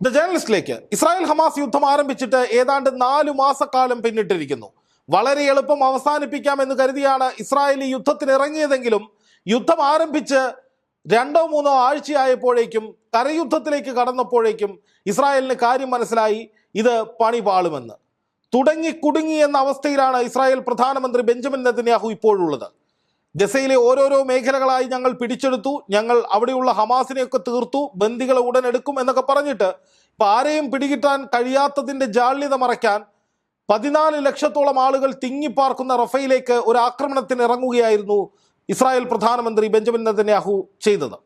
The ജേർണലിസ്റ്റിലേക്ക് Israel Hamas യുദ്ധം ആരംഭിച്ചിട്ട് ഏതാണ്ട് നാലു മാസക്കാലം പിന്നിട്ടിരിക്കുന്നു. വളരെ എളുപ്പം അവസാനിപ്പിക്കാമെന്ന് കരുതിയാണ് ഇസ്രായേൽ ഈ യുദ്ധത്തിന് ഇറങ്ങിയതെങ്കിലും യുദ്ധം ആരംഭിച്ച് രണ്ടോ മൂന്നോ ആഴ്ചയായപ്പോഴേക്കും കരയുദ്ധത്തിലേക്ക് കടന്നപ്പോഴേക്കും ഇസ്രായേലിന് കാര്യം മനസ്സിലായി ഇത് പണി പാളുമെന്ന്. തുടങ്ങി കുടുങ്ങി എന്ന അവസ്ഥയിലാണ് ഇസ്രായേൽ പ്രധാനമന്ത്രി ബെഞ്ചമിൻ നെതന്യാഹു ഇപ്പോഴുള്ളത്. ഗസയിലെ ഓരോരോ മേഖലകളായി ഞങ്ങൾ പിടിച്ചെടുത്തു. ഞങ്ങൾ അവിടെയുള്ള ഹമാസിനെയൊക്കെ തീർത്തു. ബന്ദികളെ ഉടൻ എടുക്കും എന്നൊക്കെ പറഞ്ഞിട്ട് ഇപ്പം ആരെയും പിടികിട്ടാൻ കഴിയാത്തതിന്റെ ജാള്യത മറയ്ക്കാൻ പതിനാല് ലക്ഷത്തോളം ആളുകൾ തിങ്ങിപ്പാർക്കുന്ന റഫയിലേക്ക് ഒരു ആക്രമണത്തിന് ഇറങ്ങുകയായിരുന്നു ഇസ്രായേൽ പ്രധാനമന്ത്രി ബെഞ്ചമിൻ നെതന്യാഹു ചെയ്തത്.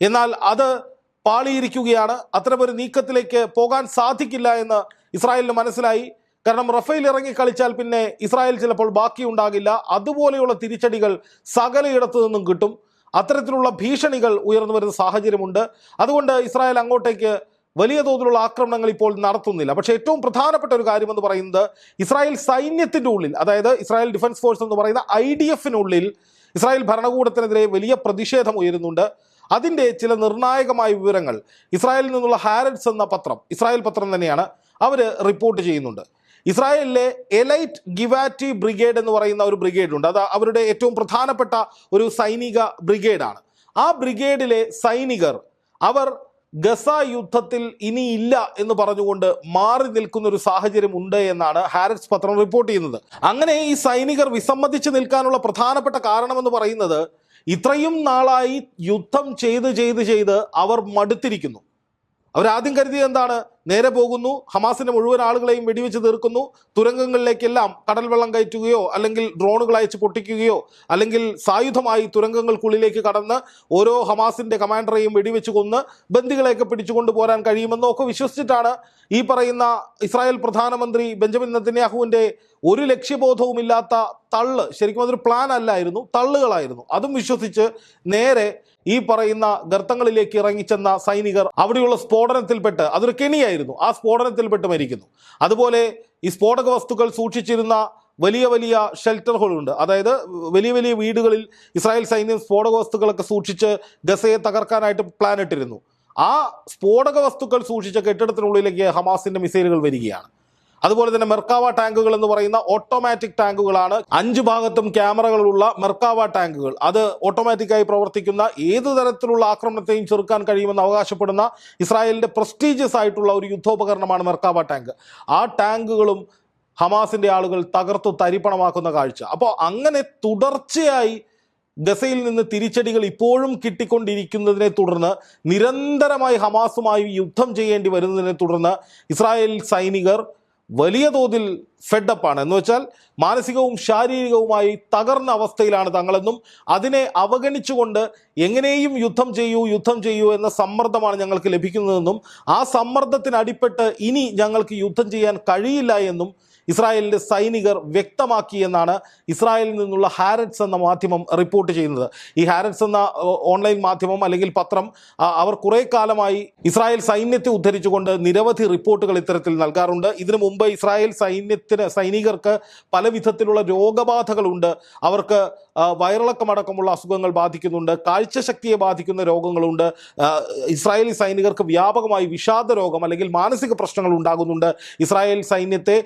എന്നാൽ അത് പാളിയിരിക്കുകയാണ്. അത്തരമൊരു നീക്കത്തിലേക്ക് പോകാൻ സാധിക്കില്ല എന്ന് ഇസ്രായേലിന് മനസ്സിലായി. കാരണം റഫേൽ ഇറങ്ങി കളിച്ചാൽ പിന്നെ ഇസ്രായേൽ ചിലപ്പോൾ ബാക്കിയുണ്ടാകില്ല. അതുപോലെയുള്ള തിരിച്ചടികൾ സകലയിടത്തു നിന്നും കിട്ടും. അത്തരത്തിലുള്ള ഭീഷണികൾ ഉയർന്നു വരുന്ന സാഹചര്യമുണ്ട്. അതുകൊണ്ട് ഇസ്രായേൽ അങ്ങോട്ടേക്ക് വലിയ തോതിലുള്ള ആക്രമണങ്ങൾ ഇപ്പോൾ നടത്തുന്നില്ല. പക്ഷേ ഏറ്റവും പ്രധാനപ്പെട്ട ഒരു കാര്യമെന്ന് പറയുന്നത് ഇസ്രായേൽ സൈന്യത്തിന്റെ ഉള്ളിൽ അതായത് ഇസ്രായേൽ ഡിഫൻസ് ഫോഴ്സ് എന്ന് പറയുന്ന ഐ ഡി എഫിനുള്ളിൽ ഇസ്രായേൽ ഭരണകൂടത്തിനെതിരെ വലിയ പ്രതിഷേധം ഉയരുന്നുണ്ട്. അതിന്റെ ചില നിർണായകമായ വിവരങ്ങൾ ഇസ്രായേലിൽ നിന്നുള്ള ഹാരറ്റ്സ് എന്ന പത്രം ഇസ്രായേൽ പത്രം തന്നെയാണ് അവർ റിപ്പോർട്ട് ചെയ്യുന്നുണ്ട്. ഇസ്രായേലിലെ എലൈറ്റ് ഗിവാറ്റി ബ്രിഗേഡ് എന്ന് പറയുന്ന ഒരു ബ്രിഗേഡുണ്ട് അത് അവരുടെ ഏറ്റവും പ്രധാനപ്പെട്ട ഒരു സൈനിക ബ്രിഗേഡാണ്. ആ ബ്രിഗേഡിലെ സൈനികർ അവർ ഗസ യുദ്ധത്തിൽ ഇനിയില്ല എന്ന് പറഞ്ഞുകൊണ്ട് മാറി നിൽക്കുന്ന ഒരു സാഹചര്യം ഉണ്ട് എന്നാണ് ഹാരറ്റ്സ് പത്രം റിപ്പോർട്ട് ചെയ്യുന്നത്. അങ്ങനെ ഈ സൈനികർ വിസമ്മതിച്ച് നിൽക്കാനുള്ള പ്രധാനപ്പെട്ട കാരണമെന്ന് പറയുന്നത് ഇത്രയും നാളായി യുദ്ധം ചെയ്ത് ചെയ്ത് ചെയ്ത് അവർ മടുത്തിരിക്കുന്നു. അവരാദ്യം കരുതിയത് എന്താണ്? നേരെ പോകുന്നു. ഹമാസിന്റെ മുഴുവൻ ആളുകളെയും വെടിവെച്ച് തീർക്കുന്നു. തുരങ്കങ്ങളിലേക്കെല്ലാം കടൽ വെള്ളം കയറ്റുകയോ അല്ലെങ്കിൽ ഡ്രോണുകൾ അയച്ച് പൊട്ടിക്കുകയോ അല്ലെങ്കിൽ സായുധമായി തുരങ്കങ്ങൾക്കുള്ളിലേക്ക് കടന്ന് ഓരോ ഹമാസിന്റെ കമാൻഡറെയും വെടിവെച്ച് കൊന്ന് ബന്ദികളെയൊക്കെ പിടിച്ചുകൊണ്ട് പോരാൻ കഴിയുമെന്നോ ഒക്കെ വിശ്വസിച്ചിട്ടാണ് ഈ പറയുന്ന ഇസ്രായേൽ പ്രധാനമന്ത്രി ബെഞ്ചമിൻ നെതന്യാഹുവിന്റെ ഒരു ലക്ഷ്യബോധവുമില്ലാത്ത തള്ള്. ശരിക്കും അതൊരു പ്ലാൻ അല്ലായിരുന്നു തള്ളുകളായിരുന്നു. അതും വിശ്വസിച്ച് നേരെ ഈ പറയുന്ന ഗർത്തങ്ങളിലേക്ക് ഇറങ്ങിച്ചെന്ന സൈനികർ അവിടെയുള്ള സ്ഫോടനത്തിൽപ്പെട്ട് അതൊരു കെണിയായിരുന്നു. ആ സ്ഫോടനത്തിൽപ്പെട്ട് മരിക്കുന്നു. അതുപോലെ ഈ സ്ഫോടക വസ്തുക്കൾ സൂക്ഷിച്ചിരുന്ന വലിയ വലിയ ഷെൽട്ടറുകളുണ്ട്. അതായത് വലിയ വലിയ വീടുകളിൽ ഇസ്രായേൽ സൈന്യം സ്ഫോടക വസ്തുക്കളൊക്കെ സൂക്ഷിച്ച് ഗസയെ തകർക്കാനായിട്ട് പ്ലാൻ ഇട്ടിരുന്നു. ആ സ്ഫോടക വസ്തുക്കൾ സൂക്ഷിച്ച കെട്ടിടത്തിനുള്ളിലേക്ക് ഹമാസിന്റെ മിസൈലുകൾ വരികയാണ്. അതുപോലെ തന്നെ മെർക്കാവ ടാങ്കുകൾ എന്ന് പറയുന്ന ഓട്ടോമാറ്റിക് ടാങ്കുകളാണ്. അഞ്ച് ഭാഗത്തും ക്യാമറകളുള്ള മെർക്കാവ ടാങ്കുകൾ. അത് ഓട്ടോമാറ്റിക്കായി പ്രവർത്തിക്കുന്ന ഏത് തരത്തിലുള്ള ആക്രമണത്തെയും ചെറുക്കാൻ കഴിയുമെന്ന് അവകാശപ്പെടുന്ന ഇസ്രായേലിന്റെ പ്രസ്റ്റീജിയസ് ആയിട്ടുള്ള ഒരു യുദ്ധോപകരണമാണ് മെർക്കാവ ടാങ്ക്. ആ ടാങ്കുകളും ഹമാസിന്റെ ആളുകൾ തകർത്തു തരിപ്പണമാക്കുന്ന കാഴ്ച. അപ്പോൾ അങ്ങനെ തുടർച്ചയായി ഗസയിൽ നിന്ന് തിരിച്ചടികൾ ഇപ്പോഴും കിട്ടിക്കൊണ്ടിരിക്കുന്നതിനെ തുടർന്ന് നിരന്തരമായി ഹമാസുമായി യുദ്ധം ചെയ്യേണ്ടി വരുന്നതിനെ തുടർന്ന് ഇസ്രായേൽ സൈനികർ വലിയ തോതിൽ ഫെഡപ്പാണ് എന്ന് വെച്ചാൽ മാനസികവും ശാരീരികവുമായി തകർന്ന അവസ്ഥയിലാണ് തങ്ങളെന്നും അതിനെ അവഗണിച്ചുകൊണ്ട് എങ്ങനെയും യുദ്ധം ചെയ്യൂ യുദ്ധം ചെയ്യൂ എന്ന സമ്മർദ്ദമാണ് ഞങ്ങൾക്ക് ലഭിക്കുന്നതെന്നും ആ സമ്മർദ്ദത്തിന് അടിപ്പെട്ട് ഇനി ഞങ്ങൾക്ക് യുദ്ധം ചെയ്യാൻ കഴിയില്ല എന്നും ഇസ്രായേലിന്റെ സൈനികർ വ്യക്തമാക്കി എന്നാണ് ഇസ്രായേലിൽ നിന്നുള്ള ഹാരറ്റ്സ് എന്ന മാധ്യമം റിപ്പോർട്ട് ചെയ്യുന്നത്. ഈ ഹാരറ്റ്സ് എന്ന ഓൺലൈൻ മാധ്യമം അല്ലെങ്കിൽ പത്രം അവർ കുറേ കാലമായി ഇസ്രായേൽ സൈന്യത്തെ ഉദ്ധരിച്ചുകൊണ്ട് നിരവധി റിപ്പോർട്ടുകൾ ഇത്തരത്തിൽ നൽകാറുണ്ട്. ഇതിനു മുമ്പ് ഇസ്രായേൽ സൈന്യത്തിന് സൈനികർക്ക് പല വിധത്തിലുള്ള രോഗബാധകളുണ്ട്. അവർക്ക് വയറിളക്കമടക്കമുള്ള അസുഖങ്ങൾ ബാധിക്കുന്നുണ്ട് കാഴ്ചശക്തിയെ ബാധിക്കുന്ന രോഗങ്ങളുണ്ട്. ഇസ്രായേലി സൈനികർക്ക് വ്യാപകമായി വിഷാദ രോഗം അല്ലെങ്കിൽ മാനസിക പ്രശ്നങ്ങൾ ഉണ്ടാകുന്നുണ്ട്. ഇസ്രായേൽ സൈന്യത്തെ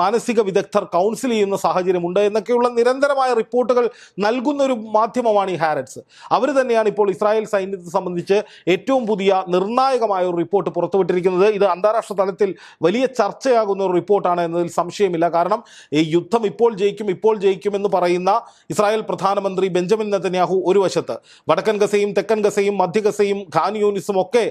മാനസിക വിദഗ്ധർ കൗൺസിൽ ചെയ്യുന്ന സാഹചര്യമുണ്ട് എന്നൊക്കെയുള്ള നിരന്തരമായ റിപ്പോർട്ടുകൾ നൽകുന്ന ഒരു മാധ്യമമാണ് ഈ ഹാരറ്റ്സ്. അവർ തന്നെയാണ് ഇപ്പോൾ ഇസ്രായേൽ സൈന്യത്തെ സംബന്ധിച്ച് ഏറ്റവും പുതിയ നിർണായകമായ ഒരു റിപ്പോർട്ട് പുറത്തുവിട്ടിരിക്കുന്നത്. ഇത് അന്താരാഷ്ട്ര തലത്തിൽ വലിയ ചർച്ചയാകുന്ന ഒരു റിപ്പോർട്ടാണ് എന്നതിൽ സംശയമില്ല. കാരണം ഈ യുദ്ധം ഇപ്പോൾ ജയിക്കും ഇപ്പോൾ ജയിക്കും എന്ന് പറയുന്ന ഇസ്രായേൽ പ്രധാനമന്ത്രി ബെഞ്ചമിൻ നെതന്യാഹു ഒരു വശത്ത് വടക്കൻ ഗസയും തെക്കൻ ഗസയും മധ്യ ഗസയും ഖാൻ യൂനിസും ഒക്കെ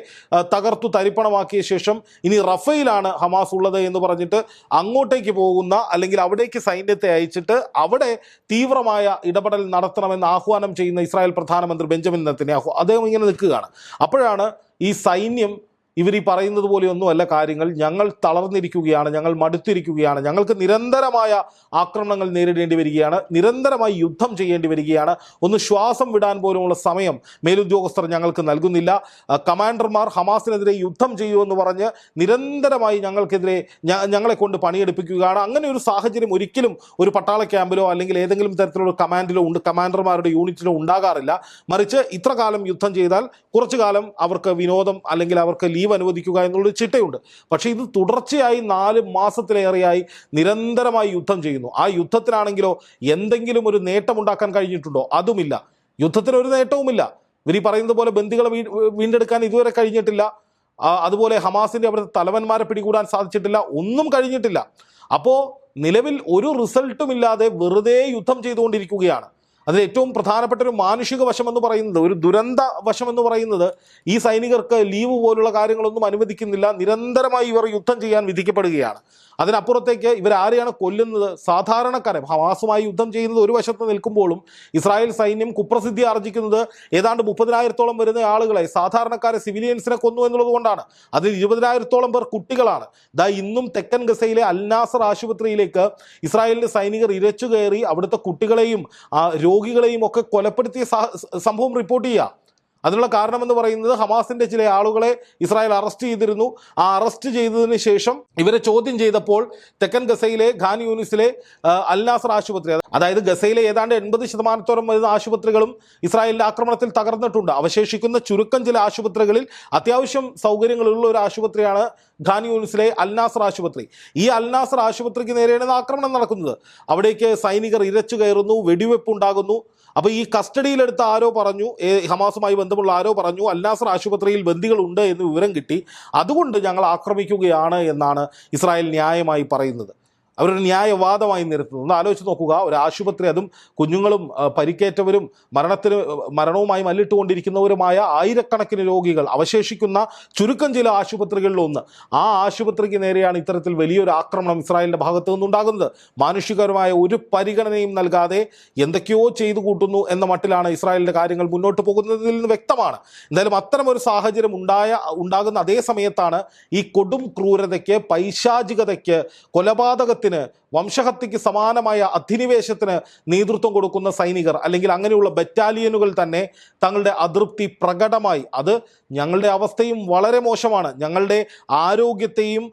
തകർത്തു തരിപ്പണമാക്കിയ ശേഷം ഇനി റഫയിലാണ് ഹമാസ് ഉള്ളത് എന്ന് പറഞ്ഞിട്ട് അങ്ങോട്ടേക്ക് പോകുന്ന അല്ലെങ്കിൽ അവിടേക്ക് സൈന്യത്തെ അയച്ചിട്ട് അവിടെ തീവ്രമായ ഇടപെടൽ നടത്തണമെന്ന് ആഹ്വാനം ചെയ്യുന്ന ഇസ്രായേൽ പ്രധാനമന്ത്രി ബെഞ്ചമിൻ നെതന്യാഹു. അദ്ദേഹം ഇങ്ങനെ നിൽക്കുകയാണ്. അപ്പോഴാണ് ഈ സൈന്യം ഇവർ ഈ പറയുന്നത് പോലെയൊന്നുമല്ല കാര്യങ്ങൾ. ഞങ്ങൾ തളർന്നിരിക്കുകയാണ് ഞങ്ങൾ മടുത്തിരിക്കുകയാണ് ഞങ്ങൾക്ക് നിരന്തരമായ ആക്രമണങ്ങൾ നേരിടേണ്ടി വരികയാണ് നിരന്തരമായി യുദ്ധം ചെയ്യേണ്ടി വരികയാണ്. ഒന്ന് ശ്വാസം വിടാൻ പോലുമുള്ള സമയം മേലുദ്യോഗസ്ഥർ ഞങ്ങൾക്ക് നൽകുന്നില്ല. കമാൻഡർമാർ ഹമാസിനെതിരെ യുദ്ധം ചെയ്യുമെന്ന് പറഞ്ഞ് നിരന്തരമായി ഞങ്ങൾക്കെതിരെ ഞങ്ങളെ കൊണ്ട് പണിയെടുപ്പിക്കുകയാണ്. അങ്ങനെ ഒരു സാഹചര്യം ഒരിക്കലും ഒരു പട്ടാള ക്യാമ്പിലോ അല്ലെങ്കിൽ ഏതെങ്കിലും തരത്തിലുള്ള കമാൻഡിലോ ഉണ്ട് കമാൻഡർമാരുടെ യൂണിറ്റിലോ ഉണ്ടാകാറില്ല. മറിച്ച് ഇത്ര കാലം യുദ്ധം ചെയ്താൽ കുറച്ചു കാലം അവർക്ക് വിനോദം അല്ലെങ്കിൽ അവർക്ക് ലീവ് അനുവദിക്കുക എന്നുള്ളൊരു ചിട്ടയുണ്ട്. പക്ഷേ ഇത് തുടർച്ചയായി നാല് മാസത്തിലേറെയായി നിരന്തരമായി യുദ്ധം ചെയ്യുന്നു. ആ യുദ്ധത്തിനാണെങ്കിലോ എന്തെങ്കിലും ഒരു നേട്ടമുണ്ടാക്കാൻ കഴിഞ്ഞിട്ടുണ്ടോ? അതുമില്ല. യുദ്ധത്തിന് ഒരു നേട്ടവുമില്ല. ഇവർ ഈ പറയുന്നത് പോലെ ബന്ദികളെ വീണ്ടെടുക്കാൻ ഇതുവരെ കഴിഞ്ഞിട്ടില്ല. അതുപോലെ ഹമാസിന്റെ അവരുടെ തലവന്മാരെ പിടികൂടാൻ സാധിച്ചിട്ടില്ല. ഒന്നും കഴിഞ്ഞിട്ടില്ല. അപ്പോൾ നിലവിൽ ഒരു റിസൾട്ടും ഇല്ലാതെ വെറുതെ യുദ്ധം ചെയ്തുകൊണ്ടിരിക്കുകയാണ്. അതിൽ ഏറ്റവും പ്രധാനപ്പെട്ട ഒരു മാനുഷിക വശം എന്ന് പറയുന്നത് ഒരു ദുരന്ത വശം എന്ന് പറയുന്നത് ഈ സൈനികർക്ക് ലീവ് പോലുള്ള കാര്യങ്ങളൊന്നും അനുവദിക്കുന്നില്ല. നിരന്തരമായി ഇവർ യുദ്ധം ചെയ്യാൻ വിധിക്കപ്പെടുകയാണ്. അതിനപ്പുറത്തേക്ക് ഇവർ ആരെയാണ് കൊല്ലുന്നത്? സാധാരണക്കാരെ ഹമാസുമായി യുദ്ധം ചെയ്യുന്നത് ഒരു വശത്ത് നിൽക്കുമ്പോഴും ഇസ്രായേൽ സൈന്യം കുപ്രസിദ്ധി ആർജിക്കുന്നത് ഏതാണ്ട് മുപ്പതിനായിരത്തോളം വരുന്ന ആളുകളെ സാധാരണക്കാരെ സിവിലിയൻസിനെ കൊന്നു എന്നുള്ളതുകൊണ്ടാണ് അതിൽ ഇരുപതിനായിരത്തോളം പേർ കുട്ടികളാണ്. ദാ ഇന്നും തെക്കൻ ഗസയിലെ അൽനാസർ ആശുപത്രിയിലേക്ക് ഇസ്രായേലിന്റെ സൈനികർ ഇരച്ചു കയറി അവിടുത്തെ കുട്ടികളെയും രോഗികളെയും ഒക്കെ കൊലപ്പെടുത്തിയ സംഭവം റിപ്പോർട്ട് ചെയ്യുക. അതിനുള്ള കാരണമെന്ന് പറയുന്നത് ഹമാസിന്റെ ചില ആളുകളെ ഇസ്രായേൽ അറസ്റ്റ് ചെയ്തിരുന്നു. ആ അറസ്റ്റ് ചെയ്തതിന് ശേഷം ഇവരെ ചോദ്യം ചെയ്തപ്പോൾ തെക്കൻ ഗസയിലെ ഖാൻ യൂണിസിലെ അല്ലാസർ ആശുപത്രി അതായത് ഗസയിലെ ഏതാണ്ട് എൺപത് ശതമാനത്തോളം വരുന്ന ആശുപത്രികളും ഇസ്രായേലിന്റെ ആക്രമണത്തിൽ തകർന്നിട്ടുണ്ട്. അവശേഷിക്കുന്ന ചുരുക്കം ചില ആശുപത്രികളിൽ അത്യാവശ്യം സൗകര്യങ്ങളുള്ള ഒരു ആശുപത്രിയാണ് ഖാൻ യൂണിസിലെ അൽനാസർ ആശുപത്രി. ഈ അൽനാസർ ആശുപത്രിക്ക് നേരെയാണ് ആക്രമണം നടക്കുന്നത്. അവിടേക്ക് സൈനികർ ഇരച്ചു കയറുന്നു വെടിവെപ്പ് ഉണ്ടാകുന്നു അപ്പോൾ ഈ കസ്റ്റഡിയിലെടുത്ത ആരോ പറഞ്ഞു ഹമാസുമായി ബന്ധമുള്ള ആരോ പറഞ്ഞു അൽനാസർ ആശുപത്രിയിൽ ബന്ദികളുണ്ട് എന്ന് വിവരം കിട്ടി. അതുകൊണ്ട് ഞങ്ങൾ ആക്രമിക്കുകയാണ് എന്നാണ് ഇസ്രായേൽ ന്യായമായി പറയുന്നത്. അവരൊരു ന്യായവാദമായി നിരത്തുന്നു. ഒന്ന് ആലോചിച്ച് നോക്കുക. ഒരു ആശുപത്രി അതും കുഞ്ഞുങ്ങളും പരിക്കേറ്റവരും മരണത്തിന് മരണവുമായി മല്ലിട്ടുകൊണ്ടിരിക്കുന്നവരുമായ ആയിരക്കണക്കിന് രോഗികൾ അവശേഷിക്കുന്ന ചുരുക്കം ചില ആശുപത്രികളിലൊന്ന് ആ ആശുപത്രിക്ക് നേരെയാണ് ഇത്തരത്തിൽ വലിയൊരു ആക്രമണം ഇസ്രായേലിന്റെ ഭാഗത്തു നിന്നുണ്ടാകുന്നത്. മാനുഷികരമായ ഒരു പരിഗണനയും നൽകാതെ എന്തൊക്കെയോ ചെയ്തു കൂട്ടുന്നു എന്ന മട്ടിലാണ് ഇസ്രായേലിന്റെ കാര്യങ്ങൾ മുന്നോട്ട് പോകുന്നതിൽ നിന്ന് വ്യക്തമാണ്. എന്തായാലും അത്തരം ഒരു സാഹചര്യം ഉണ്ടായ ഉണ്ടാകുന്ന അതേ സമയത്താണ് ഈ കൊടും ക്രൂരതയ്ക്ക് പൈശാചികതയ്ക്ക് കൊലപാതകത്തിന് വംശഹത്യക്ക് സമാനമായ അധിനിവേശത്തിന് നേതൃത്വം കൊടുക്കുന്ന സൈനികർ അല്ലെങ്കിൽ അങ്ങനെയുള്ള ബറ്റാലിയനുകൾ തന്നെ തങ്ങളുടെ അതൃപ്തി പ്രകടമായി. അത് ഞങ്ങളുടെ അവസ്ഥയും വളരെ മോശമാണ്. ഞങ്ങളുടെ ആരോഗ്യത്തെയും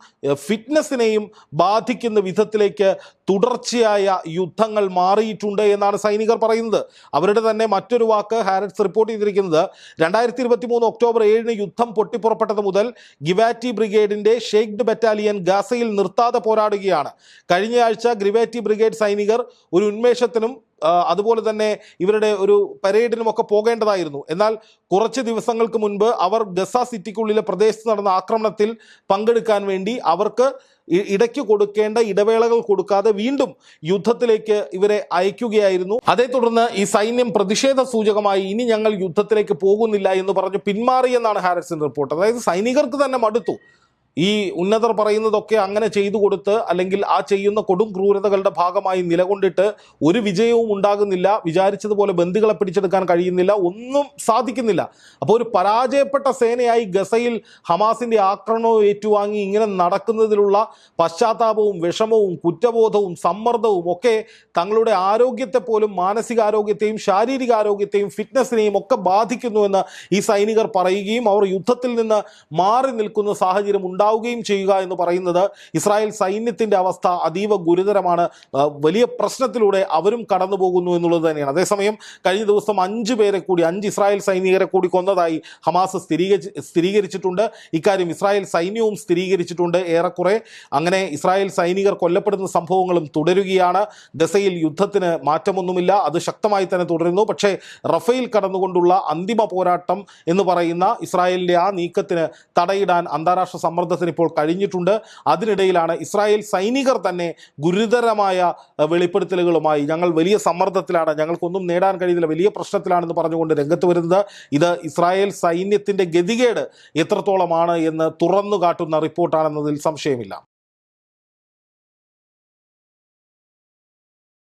ഫിറ്റ്നസിനെയും ബാധിക്കുന്ന വിധത്തിലേക്ക് തുടർച്ചയായ യുദ്ധങ്ങൾ മാറിയിട്ടുണ്ട് എന്നാണ് സൈനികർ പറയുന്നത്. അവരുടെ തന്നെ മറ്റൊരു വാക്ക് ഹാരറ്റ്സ് റിപ്പോർട്ട് ചെയ്തിരിക്കുന്നത്. രണ്ടായിരത്തി ഇരുപത്തി മൂന്ന് ഒക്ടോബർ ഏഴിന് യുദ്ധം പൊട്ടിപ്പുറപ്പെട്ടത് മുതൽ ഗിവാറ്റി ബ്രിഗേഡിന്റെ ഷെയ്ഡ് ബറ്റാലിയൻ ഗാസയിൽ നിർത്താതെ പോരാടുകയാണ്. കഴിഞ്ഞ ഗ്രിവേറ്റി ബ്രിഗേഡ് സൈനികർ ഒരു ഉന്മേഷത്തിനും അതുപോലെ തന്നെ ഇവരുടെ ഒരു പരേഡിനും ഒക്കെ പോകേണ്ടതായിരുന്നു. എന്നാൽ കുറച്ച് ദിവസങ്ങൾക്ക് മുൻപ് അവർ ഗസ സിറ്റിക്കുള്ളിലെ പ്രദേശത്ത് നടന്ന ആക്രമണത്തിൽ പങ്കെടുക്കാൻ വേണ്ടി അവർക്ക് ഇടയ്ക്ക് കൊടുക്കേണ്ട ഇടവേളകൾ കൊടുക്കാതെ വീണ്ടും യുദ്ധത്തിലേക്ക് ഇവരെ അയക്കുകയായിരുന്നു. അതേ തുടർന്ന് ഈ സൈന്യം പ്രതിഷേധ സൂചകമായി ഇനി ഞങ്ങൾ യുദ്ധത്തിലേക്ക് പോകുന്നില്ല എന്ന് പറഞ്ഞു പിന്മാറിയെന്നാണ് ഹാരിസൺ റിപ്പോർട്ട്. അതായത് സൈനികർക്ക് തന്നെ മടുത്തു. ഈ ഉന്നതർ പറയുന്നതൊക്കെ അങ്ങനെ ചെയ്തു കൊടുത്ത് അല്ലെങ്കിൽ ആ ചെയ്യുന്ന കൊടും ക്രൂരതകളുടെ ഭാഗമായി നിലകൊണ്ടിട്ട് ഒരു വിജയവും ഉണ്ടാകുന്നില്ല. വിചാരിച്ചതുപോലെ ബന്ധുക്കളെ പിടിച്ചെടുക്കാൻ കഴിയുന്നില്ല. ഒന്നും സാധിക്കുന്നില്ല. അപ്പോൾ ഒരു പരാജയപ്പെട്ട സേനയായി ഗസയിൽ ഹമാസിന്റെ ആക്രമണവും ഏറ്റുവാങ്ങി ഇങ്ങനെ നടക്കുന്നതിലുള്ള പശ്ചാത്താപവും വിഷമവും കുറ്റബോധവും സമ്മർദ്ദവും ഒക്കെ തങ്ങളുടെ ആരോഗ്യത്തെ പോലും മാനസികാരോഗ്യത്തെയും ശാരീരികാരോഗ്യത്തെയും ഫിറ്റ്നസിനെയും ഒക്കെ ബാധിക്കുന്നുവെന്ന് ഈ സൈനികർ പറയുകയും അവർ യുദ്ധത്തിൽ നിന്ന് മാറി നിൽക്കുന്ന സാഹചര്യം ഉണ്ടാവുകയും ചെയ്യുക എന്ന് പറയുന്നത് ഇസ്രായേൽ സൈന്യത്തിന്റെ അവസ്ഥ അതീവ ഗുരുതരമാണ്. വലിയ പ്രശ്നത്തിലൂടെ അവരും കടന്നു പോകുന്നു എന്നുള്ളത് തന്നെയാണ്. അതേസമയം കഴിഞ്ഞ ദിവസം അഞ്ച് പേരെ കൂടി അഞ്ച് ഇസ്രായേൽ സൈനികരെ കൂടി കൊന്നതായി ഹമാസ് സ്ഥിരീകരിച്ച് സ്ഥിരീകരിച്ചിട്ടുണ്ട്. ഇക്കാര്യം ഇസ്രായേൽ സൈന്യവും സ്ഥിരീകരിച്ചിട്ടുണ്ട്. ഏറെക്കുറെ അങ്ങനെ ഇസ്രായേൽ സൈനികർ കൊല്ലപ്പെടുന്ന സംഭവങ്ങളും തുടരുകയാണ്. ഗസയിൽ യുദ്ധത്തിന് മാറ്റമൊന്നുമില്ല. അത് ശക്തമായി തന്നെ തുടരുന്നു. പക്ഷേ റഫേൽ കടന്നുകൊണ്ടുള്ള അന്തിമ പോരാട്ടം എന്ന് പറയുന്ന ഇസ്രായേലിന്റെ ആ നീക്കത്തിന് തടയിടാൻ അന്താരാഷ്ട്ര സമ്മർദ്ദത്തിന് ഇപ്പോൾ കഴിഞ്ഞിട്ടുണ്ട്. അതിനിടയിലാണ് ഇസ്രായേൽ സൈനികർ തന്നെ ഗുരുതരമായ വെളിപ്പെടുത്തലുകളുമായി ഞങ്ങൾ വലിയ സമ്മർദ്ദത്തിലാണ്. ഞങ്ങൾക്കൊന്നും നേടാൻ കഴിയുന്നില്ല. വലിയ പ്രശ്നത്തിലാണെന്ന് പറഞ്ഞുകൊണ്ട് രംഗത്ത് വരുന്നത്. ഇത് ഇസ്രായേൽ സൈന്യത്തിന്റെ ഗതികേട് എത്രത്തോളമാണ് എന്ന് തുറന്നു കാട്ടുന്ന റിപ്പോർട്ടാണെന്നതിൽ സംശയമില്ല.